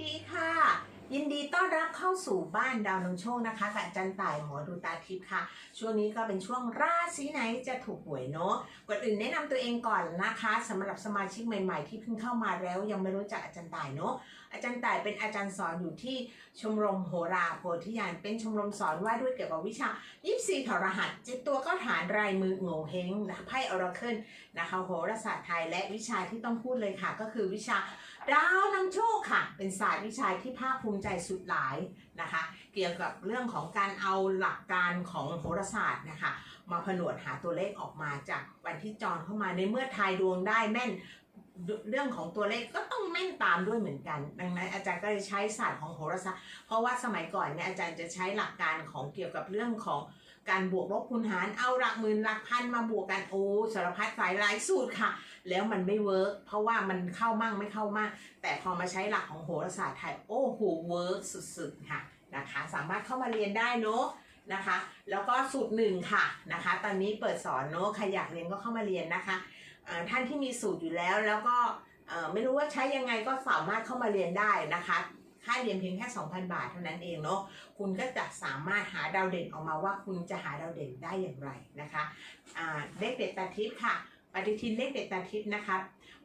ดีค่ะ ยินดีต้อนรับเข้าสู่บ้านดาวนงโชคนะคะกับอาจันต่ายหมอดูตาทิพย์ค่ะ ช่วงนี้ก็เป็นช่วงราศีไหนจะถูกหวยเนาะก่อนอื่นแนะนำตัวเองก่อนนะคะสำหรับสมาชิกใหม่ ๆ ที่เพิ่งเข้ามาแล้ว ยังไม่รู้จักอาจารย์ต่ายเนาะอาจารย์ต่ายเป็นอาจารย์สอนอยู่ที่ชมรมโหราโพธิญาณเป็นชมรมสอนว่าด้วยเกี่ยวกับวิชา24ถอรหัสเจ็ดตัวก็ฐานรายมือโง่เฮงไพ่ออราเคิลนะคะโหราศาสตร์ไทยและวิชาที่ต้องพูดเลยค่ะ ก็คือวิชา ดาวนำโชคค่ะ เป็นศาสตร์วิชาที่ภาคภูมิใจสุดหลายนะคะ เกี่ยวกับเรื่องของการเอาหลักการของโหราศาสตร์นะคะ มาผนวกหาตัวเลขออกมาจากวันที่จรเข้ามาในเมื่อทายดวงได้แม่นเรื่องของตัวเลขก็ต้องแม่นตามด้วยเหมือนกัน ดังนั้นอาจารย์ก็เลยใช้ศาสตร์ของโหราศาสตร์ เพราะว่าสมัยก่อนเนี่ยอาจารย์จะใช้หลักการของเกี่ยวกับเรื่องของการบวกลบคูณหาร เอาหลักหมื่นหลักพันมาบวกกันโอ้สารพัดสายหลายสูตรค่ะ แล้วมันไม่เวิร์กเพราะว่ามันเข้ามั่งไม่เข้ามั่งแต่พอมาใช้หลักของโหราศาสตร์ไทยโอ้โหเวิร์กสุดๆค่ะนะคะ สามารถเข้ามาเรียนได้เนาะนะคะ แล้วก็สูตรหนึ่งค่ะนะคะ ตอนนี้เปิดสอนเนาะใครอยากเรียนก็เข้ามาเรียนนะคะท่านที่มีสูตรอยู่แล้วแล้วก็ไม่รู้ว่าใช้ยังไงก็สามารถเข้ามาเรียนได้นะคะค่าเรียนเพียงแค่ 2,000 บาทเท่านั้นเองเนาะ คุณก็จะสามารถหาดาวเด่นออกมาว่าคุณจะหาดาวเด่นได้อย่างไรนะคะ อ่า เลขเด็ดตาทิพย์ค่ะ ปฏิทินเลขเด็ดตาทิพย์นะคะ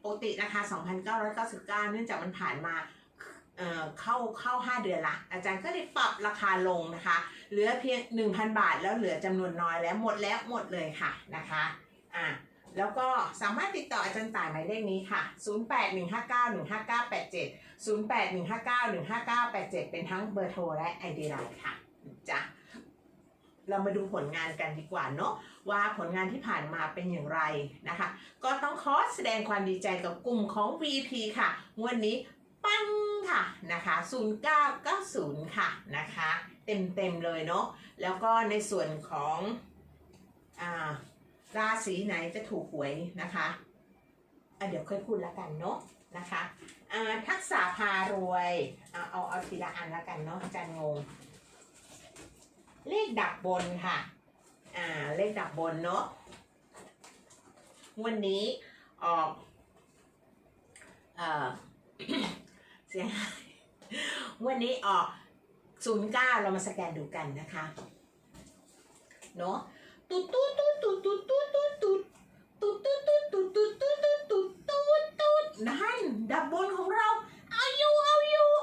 ปกติราคา2,999 เนื่องจากมันผ่านมาเอ่อเข้าเข้า 5 เดือนละ อาจารย์ก็ได้ปรับราคาลงนะคะ เหลือเพียง 1,000 บาท แล้วเหลือจำนวนน้อยแล้วหมดแล้วหมดเลยค่ะนะคะอ่าแล้วก็สามารถติดต่ออาจารย์ต่ายหมายเลขนี้ค่ะ 0815915987 0815915987 เป็นทั้งเบอร์โทรและ ID ไลน์ค่ะจ้ะ เรามาดูผลงานกันดีกว่าเนาะว่าผลงานที่ผ่านมาเป็นอย่างไรนะคะ ก็ต้องขอแสดงความดีใจกับกลุ่มของ VP ค่ะงวันนี้ปังค่ะนะคะ 0990 ค่ะนะคะเต็มเต็มๆเลยเนาะแล้วก็ในส่วนของอ่าราศีไหนจะถูกหวยนะคะอะเดี๋ยวค่อยพูดล้วกันเนาะนะคะอ่าทักษะพารวยเอาเอาเอาทีละอันล้วกันเนาะอาจารย์งง เลขดับบนค่ะ อ่า เลขดับบนเนาะ วันนี้ออกเอ่อเสียงวันนี้ออกศูนย์เก้าเรามาสแกนดูกันนะคะ เนาะตุ๊ดตุ๊ดตุ๊ดตุ๊ดตุ๊ดตุ๊ดตุ๊ดตุ๊ดตุ๊ดตุ๊ดตุ๊ดตุ๊ดตุ๊ดตุ๊ดตุ๊ดตุ๊ดตุ๊ดนั่นดับบนของเราอายู่เอา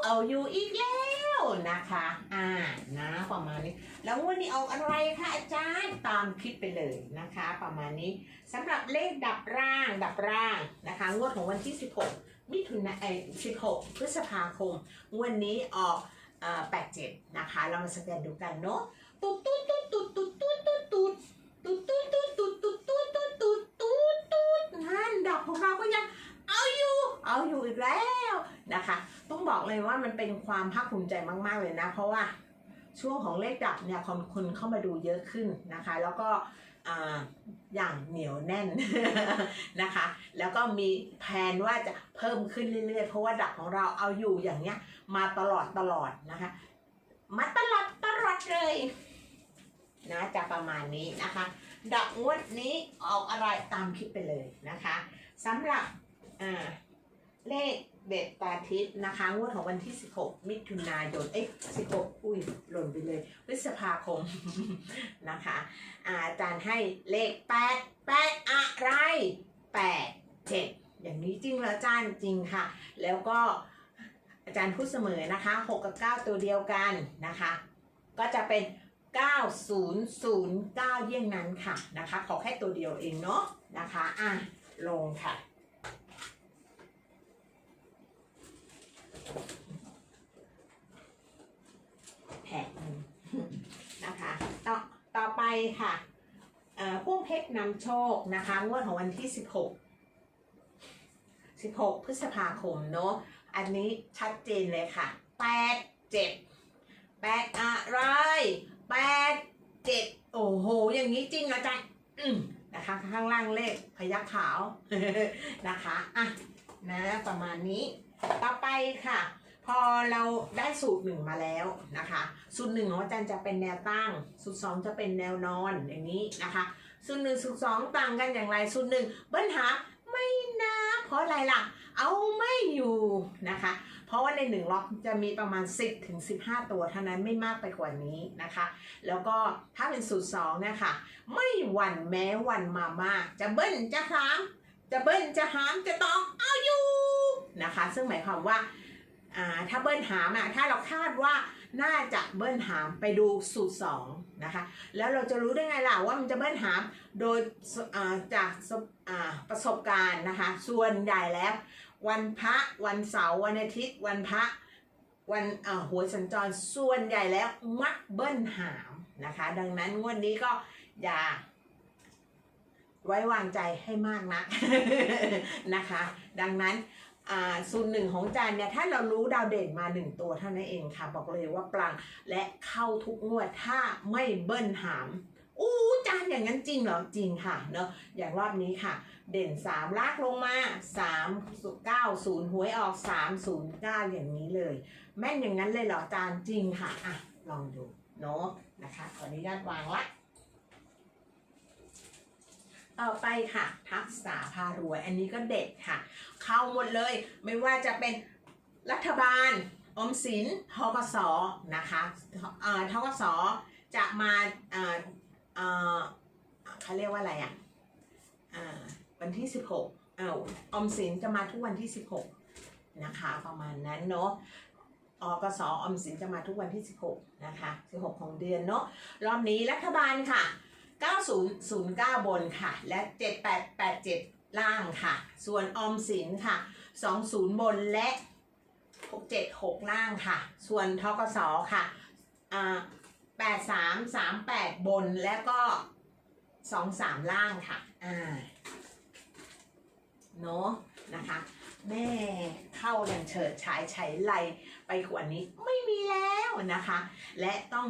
เอาอยู่อีกแล้วนะคะ อ่านะประมาณนี้ แล้วงวันนี้เอาอะไรคะอาจารย์ตามคลิปไปเลยนะคะ ประมาณนี้สำหรับเลขดับร่างดับร่างนะคะ งวดของวันที่ 16 มิถุนายน16 พฤษภาคมงวันนี้ออกเอ่อ87 นะคะ เรามาสแกนดูกันเนาะ เลยว่ามันเป็นความภาคภูมิใจมาก ๆ เลยนะ เพราะว่าช่วงของเลขดับเนี่ยคนคนเข้ามาดูเยอะขึ้นนะคะ แล้วก็ออย่างเหนียวแน่นนะคะ แล้วก็มีแผนว่าจะเพิ่มขึ้นเรื่อยๆ เพราะว่าดับของเราเอาอยู่อย่างเนี้ยมาตลอดตลอดนะคะ มาตลอดตลอดเลยนะจะประมาณนี้นะคะ ดับงวดนี้ออกอะไรตามคลิปไปเลยนะคะสำหรับเลข เด็ดตาทิพย์นะคะ งวดของวันที่ 16 มิถุนายน เอ้ย16 อุ้ย หล่นไปเลย พฤษภาคม นะคะอาอาจารย์ให้เลข 8 8 อะไร 8 7 อย่างนี้จริงเหรออาจารย์จริงค่ะ แล้วก็อาจารย์พูดเสมอนะคะ 6 กับ 9 ตัวเดียวกันนะคะ ก็จะเป็น 9009 เยี่ยงนั้นค่ะนะคะ ขอแค่ตัวเดียวเองเนาะนะคะ อะ ลงค่ะ แผงหนึ่งนะคะ ต่อต่อไปค่ะเอ่งเพชรนำโชคนะคะงวดของวันที่ 16 16 พฤษภาคมเนาะอันนี้ชัดเจนเลยค่ะ 8 7 8 อะไร 8 7 โอ้โห อย่างนี้จริงนะจ๊ะอืมนะคะข้างล่างเลขพยักขาวนะคะอะ นะประมาณนี้ ต่อไปค่ะ พอเราได้สูตรหนึ่งมาแล้วนะคะ สูตรหนึ่งของอาจารย์จะเป็นแนวตั้ง สูตรสองจะเป็นแนวนอนอย่างนี้นะคะ สูตรหนึ่งสูตรสองต่างกันอย่างไร สูตรหนึ่งเบิ้ลหาไม่นะเพราะอะไรล่ะ เอาไม่อยู่นะคะ เพราะว่าในหนึ่งล็อกจะมีประมาณ 10ถึง15 ตัวเท่านั้นไม่มากไปกว่านี้นะคะ แล้วก็ถ้าเป็นสูตร2เนี่ยค่ะไม่หวั่นแม้วันมามากจะเบิ้ลจะหาม จะเบิ้ลจะหามจะตองเอาอยู่นะคะ ซึ่งหมายความว่าถ้าเบิ้ลหามอะถ้าเราคาดว่าน่าจะเบิ้ลหามไปดูสูตร2นะคะ แล้วเราจะรู้ได้ไงล่ะว่ามันจะเบิ้ลหามโดยจากประสบการณ์นะคะ ส่วนใหญ่แล้ว วันพระวันเสาร์วันอาทิตย์ วันพระวันหัวสัญจรส่วนใหญ่แล้วมักเบิ้ลหามนะคะ ดังนั้นงวดนี้ก็อย่า ไว้วางใจให้มากนะนะคะ ดังนั้นอ่าสูตรหนึ่งของจานเนี่ยถ้าเรารู้ดาวเด่นมาหนึ่งตัวเท่านั้นเองค่ะ บอกเลยว่าปลังและเข้าทุกงวดถ้าไม่เบิ้ลหามอู้จานอย่างนั้นจริงเหรอจริงค่ะเนาะอย่างรอบนี้ค่ะ เด่น 3 ลากลงมา 3 9 0หวยออก 3 0 9 อย่างนี้เลย แม่นอย่างนั้นเลยเหรอจารย์จริงค่ะอะลองดูเนาะนะคะขออนุญาตวางละ ต่อไปค่ะทักษะพารวย อันนี้ก็เด็ดค่ะ เข้าหมดเลยไม่ว่าจะเป็นรัฐบาลอมสินทกสนะคะเอ่อทกสจะมาเอ่อเอ่อเขาเรียกว่าอะไรอะอ่าวันที่ 16เอาออมสินจะมาทุกวันที่ 16 นะคะ ประมาณนั้นเนาะอกสออมสินจะมาทุกวันที่ 16 นะคะ 16 ของเดือนเนาะรอบนี้รัฐบาลค่ะ 9009 บนค่ะ และ 7887 ล่างค่ะ ส่วนออมสินค่ะ 20 บนและ 676 ล่างค่ะ ส่วนทกสค่ะอ่า8338 บนและก็ 23 ล่างค่ะ อ่าเนาะนะคะ แม่เข้าอย่างเฉิดฉายไฉไลไปกว่านี้ไม่มีแล้วนะคะ และต้อง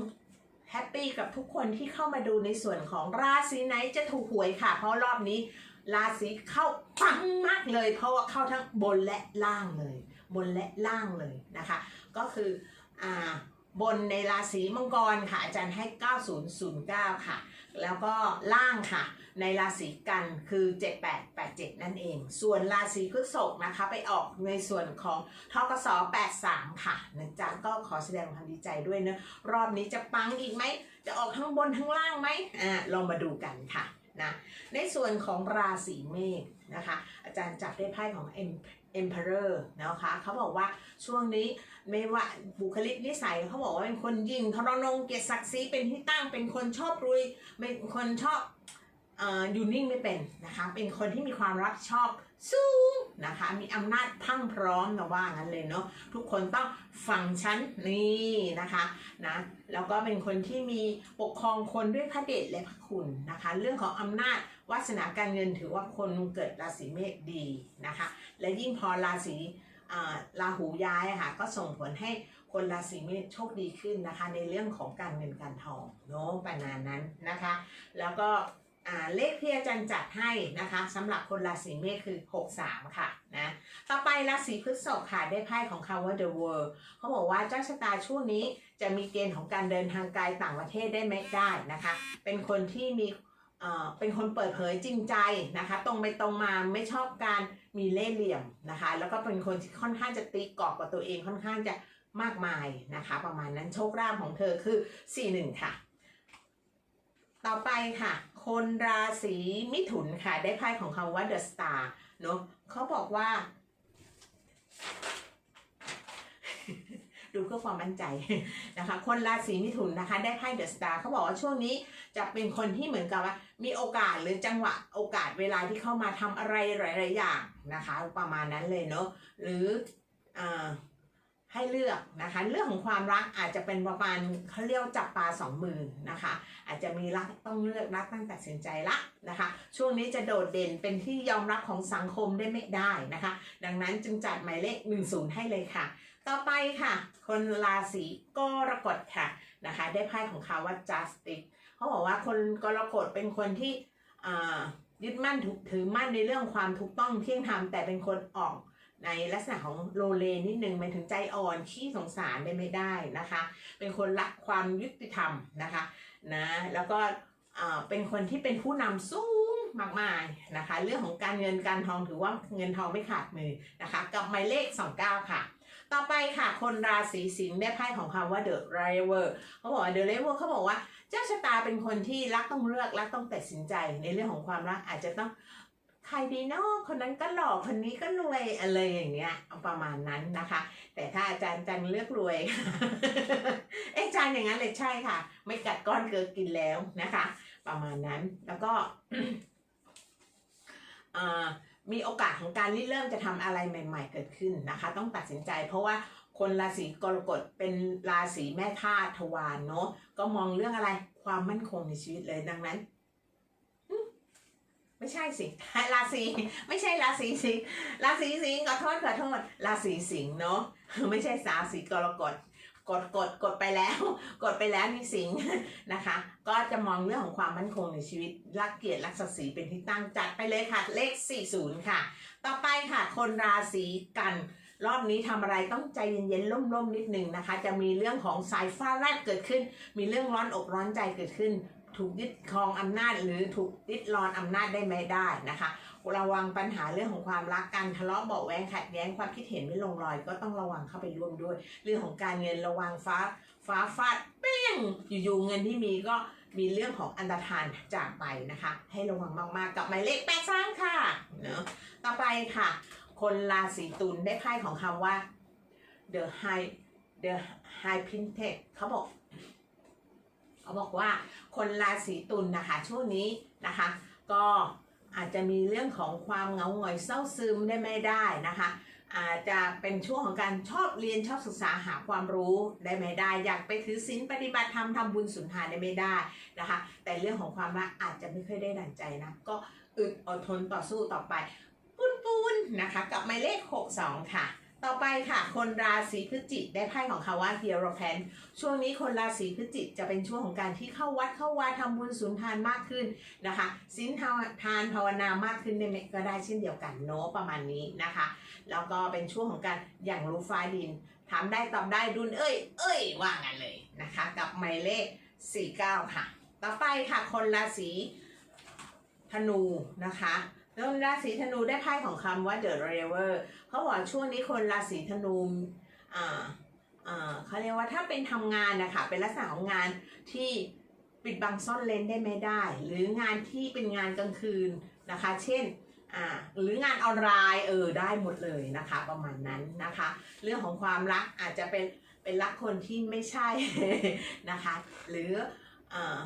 แฮปปี้กับทุกคนที่เข้ามาดูในส่วนของราศีไหนจะถูกหวยค่ะ เพราะรอบนี้ราศีเข้าปังมากเลย เพราะว่าเข้าทั้งบนและล่างเลย บนและล่างเลยนะคะ ก็คืออ่า บนในราศีมังกรค่ะอาจารย์ให้ 9009 ค่ะ แล้วก็ล่างค่ะ ในราศีกันคือ 7887 นั่นเอง ส่วนราศีพฤษภนะคะ ไปออกในส่วนของทกส83 ค่ะนะจ๊ะก็ขอแสดงความดีใจด้วยเนะ รอบนี้จะปังอีกไหม จะออกทั้งบนทั้งล่างไหมอ่าลองมาดูกันค่ะนะในส่วนของราศีเมษนะคะ อาจารย์จับได้ไพ่ของ Emperor นะคะเขาบอกว่าช่วงนี้ไม่ว่าบุคลิกนิสัยเขาบอกว่าเป็นคนยิงทรนงเกียรติศักดิ์ศรีเป็นที่ตั้งเป็นคนชอบรุยเป็นคนชอบอ่ออยู่นิ่งไม่เป็นนะคะเป็นคนที่มีความรับชอบ สูงนะคะมีอำนาจพรังพร้อมนะว่างั้นเลยเนาะทุกคนต้องฟังฉันนี่นะคะนะแล้วก็เป็นคนที่มีปกครองคนด้วยพระเดชและพระคุณนะคะ เรื่องของอำนาจวาสนาการเงินถือว่าคนเกิดราศีเมษดีนะคะ และยิ่งพอราศีอ่าราหูย้ายค่ะก็ส่งผลให้คนราศีเมษโชคดีขึ้นนะคะ ในเรื่องของการเงินการทองเนาะประมาณนั้นนะคะ แล้วก็ เลขที่อาจารย์จัดให้นะคะสำหรับคนราศีเมษคือ 63 ค่ะนะต่อไปราศีพฤษภค่ะได้ไพ่ของคำว่า the world เขาบอกว่าเจ้าชะตาช่วงนี้จะมีเกณฑ์ของการเดินทางไกลต่างประเทศได้ไหมได้นะคะ เป็นคนที่มีเอ่อเป็นคนเปิดเผยจริงใจนะคะ ตรงไปตรงมาไม่ชอบการมีเล่ห์เหลี่ยมนะคะ แล้วก็เป็นคนที่ค่อนข้างจะตีกรอบกับตัวเองค่อนข้างจะมากมายนะคะ ประมาณนั้นโชคลาภของเธอคือ 41 ค่ะ ต่อไปค่ะ คนราศีมิถุนค่ะ ได้ไพ่ของคำว่า the star เนอะเขาบอกว่า ดูเพื่อความมั่นใจนะคะ คนราศีมิถุนนะคะ ได้ไพ่เดอะสตาร์เขาบอกว่าช่วงนี้จะเป็นคนที่เหมือนกับว่า มีโอกาสหรือจังหวะโอกาสเวลาที่เข้ามาทำอะไรหลาย ๆ อย่างนะคะ ประมาณนั้นเลยเนอะหรืออา ให้เลือกนะคะ เรื่องของความรักอาจจะเป็นประมาณเขาเรียกจับปลาสองมือนะคะ อาจจะมีรักต้องเลือกรักตั้งแต่สินใจละนะคะ ช่วงนี้จะโดดเด่นเป็นที่ยอมรับของสังคมได้ไม่ได้นะคะ ดังนั้นจึงจัดหมายเลข 10 ให้เลยค่ะ ต่อไปค่ะ คนราศีกรกฎค่ะนะคะ ได้ไพ่ของเขาว่า justice เขาบอกว่าคนกรกฎเป็นคนที่ยึดมั่นถือถือมั่นในเรื่องความถูกต้องเที่ยงธรรมแต่เป็นคนออก ในลักษณะของโลเลนิดนึงหมายถึงใจอ่อนขี้สงสารได้ไม่ได้นะคะ เป็นคนรักความยุติธรรมนะคะนะแล้วก็อ่าเป็นคนที่เป็นผู้นำสูงมากมายนะคะ เรื่องของการเงินการทองถือว่าเงินทองไม่ขาดมือนะคะ กับหมายเลข 29 ค่ะ ต่อไปค่ะ คนราศีสิงห์ได้ไพ่ของคำว่า the river เขาบอกว่า the river เขาบอกว่า เจ้าชะตาเป็นคนที่รักต้องเลือกรักต้องตัดสินใจในเรื่องของความรักอาจจะต้อง ใครดีเนาะคนนั้นก็หล่อคนนี้ก็รวยอะไรอย่างเงี้ยประมาณนั้นนะคะ แต่ถ้าอาจารย์จันเลือกรวยเอ๊ะอาจารย์อย่างนั้นเลยใช่ค่ะ ไม่กัดก้อนเกินกินแล้วนะคะ ประมาณนั้นแล้วก็มีโอกาสของการริเริ่มจะทำอะไรใหม่ ๆ เกิดขึ้นนะคะ ต้องตัดสินใจ เพราะว่าคนราศีกรกฎเป็นราศีแม่ธาตุทวารเนาะก็มองเรื่องอะไรความมั่นคงในชีวิตเลยดังนั้น ไม่ใช่สิราศีไม่ใช่ราศีสิงราศีสิงขอโทษขอโทษราศีสิงเนาะไม่ใช่ราศีกรกฎกดกดกดไปแล้ว กดไปแล้วนี่สิงนะคะ ก็จะมองเรื่องของความมั่นคงในชีวิตรักเกียรติรักศักดิ์ศรีเป็นที่ตั้งจัดไปเลยค่ะ เลข 40 ค่ะ ต่อไปค่ะ คนราศีกัน รอบนี้ทำอะไรต้องใจเย็นๆร่มๆนิดนึงนะคะ จะมีเรื่องของสายฟ้าแลบเกิดขึ้น มีเรื่องร้อนอกร้อนใจเกิดขึ้น ถูกยึดครองอำนาจหรือถูกยึดรอนอำนาจได้ไม่ได้นะคะ ระวังปัญหาเรื่องของความรักการทะเลาะเบาแวงขัดแย้งความคิดเห็นไม่ลงรอย ก็ต้องระวังเข้าไปร่วมด้วย เรื่องของการเงินระวังฟ้าฟ้าฟาดเปี้ยงอยู่ๆเงินที่มีก็มีเรื่องของอันตรธานจากไปนะคะ ให้ระวังมากๆกับหมายเลขแปดสามค่ะเนาะต่อไปค่ะ คนราศีตุลได้ไพ่ของคำว่า the high the high printed เขาบอก เขาบอกว่าคนราศีตุลนะคะช่วงนี้นะคะ ก็อาจจะมีเรื่องของความเหงาหงอยเศร้าซึมได้ไม่ได้นะคะ อาจจะเป็นช่วงของการชอบเรียนชอบศึกษาหาความรู้ได้ไม่ได้ อยากไปถือศีลปฏิบัติธรรมทำบุญสุนทานได้ไม่ได้นะคะ แต่เรื่องของความรักอาจจะไม่ค่อยได้ดั่งใจนะ ก็อึดอดทนต่อสู้ต่อไปปุนปุนๆนะคะ กับหมายเลข 62 ค่ะ ต่อไปค่ะ คนราศีพฤศจิกได้ไพ่ของคาว่าเฮียโรแพนช่วงนี้คนราศีพฤศจิกจะเป็นช่วงของการที่เข้าวัดเข้าวาทำบุญสุนทานมากขึ้นนะคะศีลทานภาวนามากขึ้นได้ไหมก็ได้เช่นเดียวกันเนประมาณนี้นะคะ แล้วก็เป็นช่วงของการอย่างรู้ฟ้าดินถามได้ตอบได้ดุลเอ้ย เอ้ยว่างันเลยนะคะ กับหมายเลข 49 ค่ะ ต่อไปค่ะคนราศีธนูนะคะ แล้วราศีธนูได้ไพ่ของคำว่า the river เขาบอกว่าช่วงนี้คนราศีธนูอ่าอ่าเขาเรียกว่าถ้าเป็นทำงานนะคะเป็นลักษณะของงานที่ปิดบังซ่อนเลนได้ไม่ได้ หรืองานที่เป็นงานกลางคืนนะคะ เช่นอ่าหรืองานออนไลน์เออได้หมดเลยนะคะประมาณนั้นนะคะ เรื่องของความรักอาจจะเป็นเป็นรักคนที่ไม่ใช่นะคะ หรืออ่า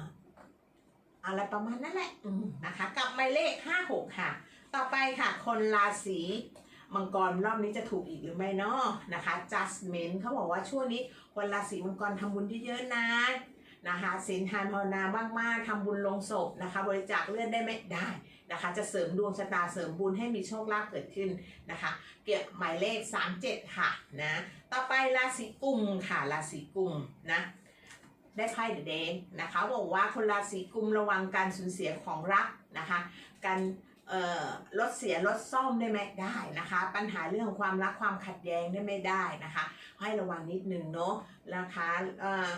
อะไรประมาณนั้นแหละอืมนะคะ กับหมายเลข56ค่ะ ต่อไปค่ะคนราศีมังกรรอบนี้จะถูกอีกหรือไม่เนาะนะคะ justment เขาบอกว่าช่วงนี้คนราศีมังกรทำบุญที่เยอะๆนะนะคะศีลทานภาวนามากๆทำบุญลงศพนะคะ บริจาคเลือดได้ไหมได้นะคะ จะเสริมดวงชะตาเสริมบุญให้มีโชคลาภเกิดขึ้นนะคะ เกี่ยวหมายเลข 37 ค่ะนะ ต่อไปราศีกุมค่ะราศีกุมนะ ได้ไพ่เดเดนนะคะบอกว่าคนราศีกุมระวังการสูญเสียของรักนะคะการลดเสียลดซ่อมได้ไหมได้นะคะ ปัญหาเรื่องของความรักความขัดแย้งได้ไม่ได้นะคะ ให้ระวังนิดนึงเนาะนะคะเอ่อ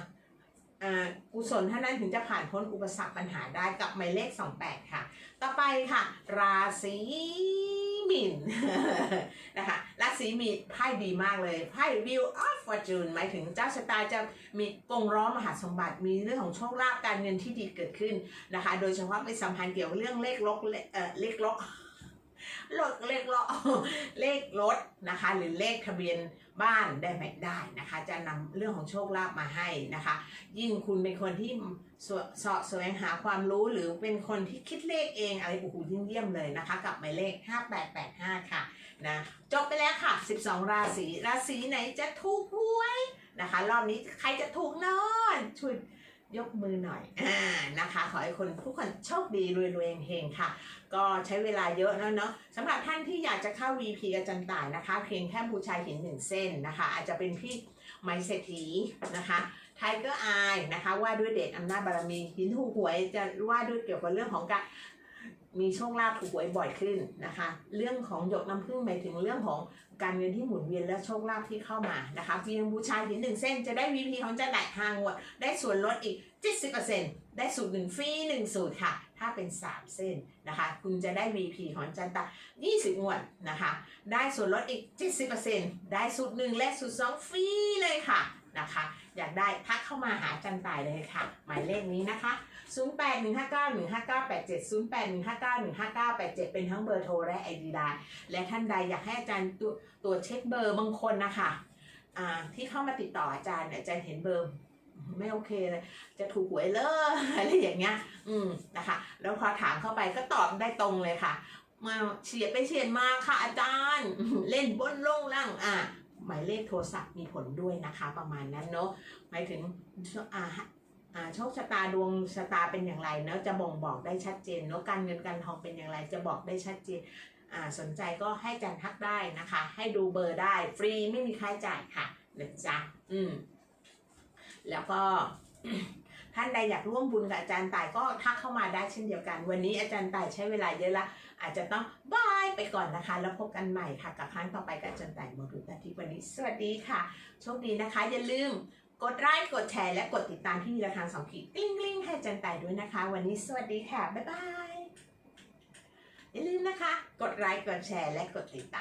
เอ่อกุศลเท่านั้นถึงจะผ่านพ้นอุปสรรคปัญหาได้กับหมายเลข 28 ค่ะ ต่อไปค่ะ ราศี มีนนะคะราศีมีนไพ่ดีมากเลยไพ่ Wheel of Fortune หมายถึงเจ้าชะตาจะมีกงล้อมหาสมบัติ มีเรื่องของโชคลาภการเงินที่ดีเกิดขึ้นนะคะ โดยเฉพาะไปสัมพันธ์เกี่ยวกับเรื่องเลขลกเอ่อเลขลก เลขเลขลกเลขรถนะคะ หรือเลขทะเบียนบ้านได้ไหมได้นะคะ จะนำเรื่องของโชคลาภมาให้นะคะ ยิ่งคุณเป็นคนที่สวเสาะแสวงหาความรู้หรือเป็นคนที่คิดเลขเองอะไรโอ้โหยิ่งเยี่ยมเลยนะคะ กับหมายเลข 5885 ค่ะนะจบไปแล้วค่ะ 12 ราศีราศีไหนจะถูกหวยนะคะ รอบนี้ใครจะถูกนอนช่วย ยกมือหน่อยอ่านะคะ ขอให้คนทุกคนโชคดีรวยรวยเฮงค่ะ ก็ใช้เวลาเยอะแล้วเนาะสำหรับท่านที่อยากจะเข้า VP อาจารย์ต่ายนะคะ เพียงแค่บูชาหินหนึ่งเส้นนะคะ อาจจะเป็นพี่ไมเศรษฐีนะคะไทเกอร์อายนะคะว่าด้วยเดชอำนาจบารมีหินหูหวยจะว่าด้วยเกี่ยวกับเรื่องของการ มีโชคลาภถูกหวยบ่อยขึ้นนะคะ เรื่องของหยกน้ำผึ้งหมายถึงเรื่องของการเงินที่หมุนเวียนและโชคลาภที่เข้ามานะคะเพียงบูชาหรีหนึ่งเส้นจะได้ VP ของจันได้ห้างวด ได้ส่วนลดอีก 70%ได้สูตรหนึ่งฟรีหนึ่งสูตรค่ะ ถ้าเป็น 3 เส้นนะคะ คุณจะได้ VP ของจันตา 20งวดนะคะ ได้ส่วนลดอีก 70%ได้สูตรหนึ่งและสูตรสองฟรีเลยค่ะนะคะ อยากได้ทักเข้ามาหาจันตายเลยค่ะ หมายเลขนี้นะคะ 0815915987 0815915987เป็นทั้งเบอร์โทรและไอดีไลน์และท่านใดอยากให้อาจารย์ตรวจเช็คเบอร์บางคนนะคะที่เข้ามาติดต่ออาจารย์เนี่ยอาจารย์เห็นเบอร์ไม่โอเคเลย จะถูกหวยเลยอะไรอย่างเงี้ย อืมนะคะ แล้วพอถามเข้าไปก็ตอบได้ตรงเลยค่ะ มาเฉียดไปเฉียดมาค่ะอาจารย์ เล่นบนลงล่างอะหมายเลขโทรศัพท์มีผลด้วยนะคะ ประมาณนั้นเนาะหมายถึงอ่า โชคชะตาดวงชะตาเป็นอย่างไรเนาะจะบ่งบอกได้ชัดเจนเนาะการเงินการทองเป็นอย่างไรจะบอกได้ชัดเจนอ่าสนใจก็ให้อาจันทักได้นะคะ ให้ดูเบอร์ได้ฟรีไม่มีค่าใช้จ่ายค่ะนะจ๊ะอืมแล้วก็ท่านใดอยากร่วมบุญกับอาจารย์ต่ายก็ทักเข้ามาได้เช่นเดียวกัน วันนี้อาจารย์ต่ายใช้เวลาเยอะละอาจจะต้องบายไปก่อนนะคะ แล้วพบกันใหม่ค่ะกับครั้งต่อไปกับอาจารย์ต่ายโมดูตาทิวันนี้สวัสดีค่ะ โชคดีนะคะ อย่าลืม กดไลค์กดแชร์และกดติดตามที่มีระฆังสองขีดกลิ้งกลิ้งให้อาจารย์ต่ายด้วยนะคะ วันนี้สวัสดีค่ะ บ๊ายบาย อย่าลืมนะคะ กดไลค์กดแชร์และกดติดตาม